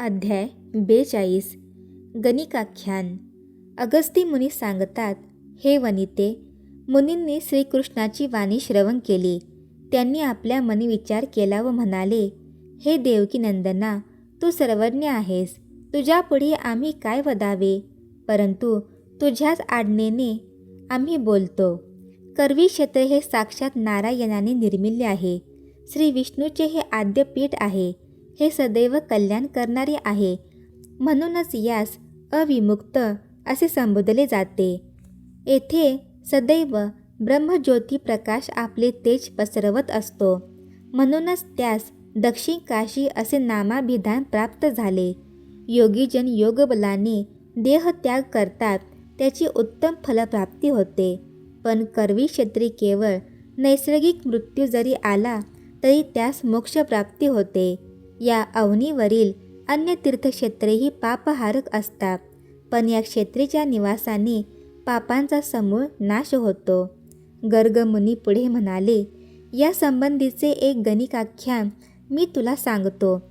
अध्याय बेचाळीस. गणिकाख्यान. अगस्ती मुनी सांगतात हे वनिते मुनींनी श्रीकृष्णाची वाणी श्रवण केली. त्यांनी आपल्या मनी विचार केला व म्हणाले हे देवकी नंदना तू सर्वज्ञ आहेस. तुझ्यापुढे आम्ही काय वदावे परंतु तुझ्याच आज्ञेने आम्ही बोलतो. कर्वी क्षेत्र हे साक्षात नारायणाने निर्मिले आहे. श्री विष्णूचे हे आद्यपीठ आहे. हे सदैव कल्याण करणारे आहे. म्हणूनच यास अविमुक्त असे संबोधले जाते. येथे सदैव ब्रह्मज्योती प्रकाश आपले तेज पसरवत असतो. म्हणूनच त्यास दक्षिण काशी असे नामाभिधान प्राप्त झाले. योगीजन योगबलाने देहत्याग करतात त्याची उत्तम फलप्राप्ती होते. पण कर्वी क्षेत्री केवळ नैसर्गिक मृत्यू जरी आला तरी त्यास मोक्षप्राप्ती होते. या अवनीवरील अन्य तीर्थक्षेत्रेही पापहारक असतात पण या क्षेत्रेच्या निवासाने पापांचा समूळ नाश होतो. गर्गमुनी पुढे म्हणाले या संबंधीचे एक गणिकाख्यान मी तुला सांगतो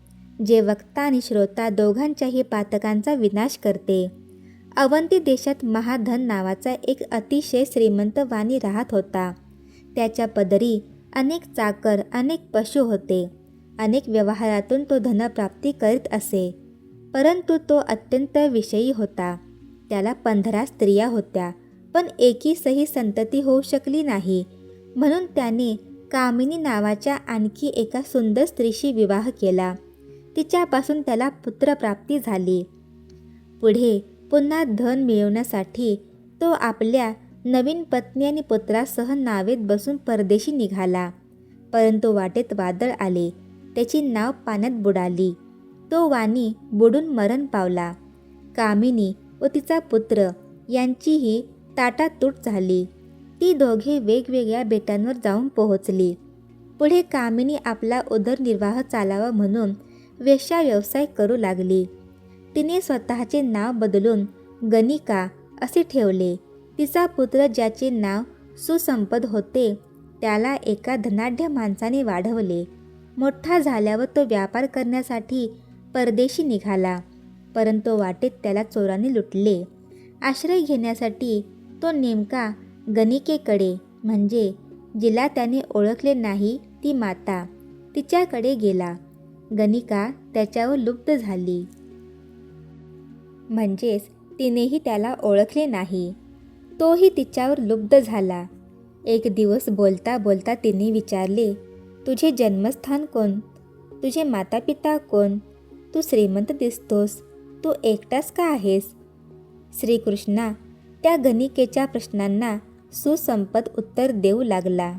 जे वक्ता आणि श्रोता दोघांच्याही पातकांचा विनाश करते. अवंती देशात महाधन नावाचा एक अतिशय श्रीमंत वाणी राहत होता. त्याच्या पदरी अनेक चाकर अनेक पशु होते. अनेक व्यवहारातून तो धनप्राप्ती करीत असे. परंतु तो अत्यंत विषयी होता. त्याला पंधरा स्त्रिया होत्या पण एकीसही संतती होऊ शकली नाही. म्हणून त्याने कामिनी नावाच्या आणखी एका सुंदर स्त्रीशी विवाह केला. तिच्यापासून त्याला पुत्रप्राप्ती झाली. पुढे पुन्हा धन मिळवण्यासाठी तो आपल्या नवीन पत्नी आणि पुत्रासह नावेत बसून परदेशी निघाला. परंतु वाटेत वादळ आले. त्याची नाव पाण्यात बुडाली. तो वाणी बुडून मरण पावला. कामिनी व तिचा पुत्र यांचीही ताटातूट झाली. ती दोघे वेगवेगळ्या बेटांवर जाऊन पोहोचली. पुढे कामिनी आपला उदरनिर्वाह चालावा म्हणून वेश्या व्यवसाय करू लागली. तिने स्वतःचे नाव बदलून गणिका असे ठेवले. तिचा पुत्र ज्याचे नाव सुसंपद होते त्याला एका धनाढ्य माणसाने वाढवले. मोठा झाल्यावर तो व्यापार करण्यासाठी परदेशी निघाला परंतु वाटेत त्याला चोराने लुटले. आश्रय घेण्यासाठी तो नेमका गणिकेकडे म्हणजे जिला त्याने ओळखले नाही ती माता तिच्याकडे गेला. गणिका त्याच्यावर लुप्त झाली. म्हणजेच तिनेही त्याला ओळखले नाही. तोही तिच्यावर लुब्ध झाला. एक दिवस बोलता बोलता तिने विचारले तुझे जन्मस्थान कोण? तुझे मातापिता कोण? तू श्रीमंत दिसतोस. तू एकटाच का आहेस? श्रीकृष्णा त्या गणिकेच्या प्रश्नांना सुसंपत उत्तर देऊ लागला.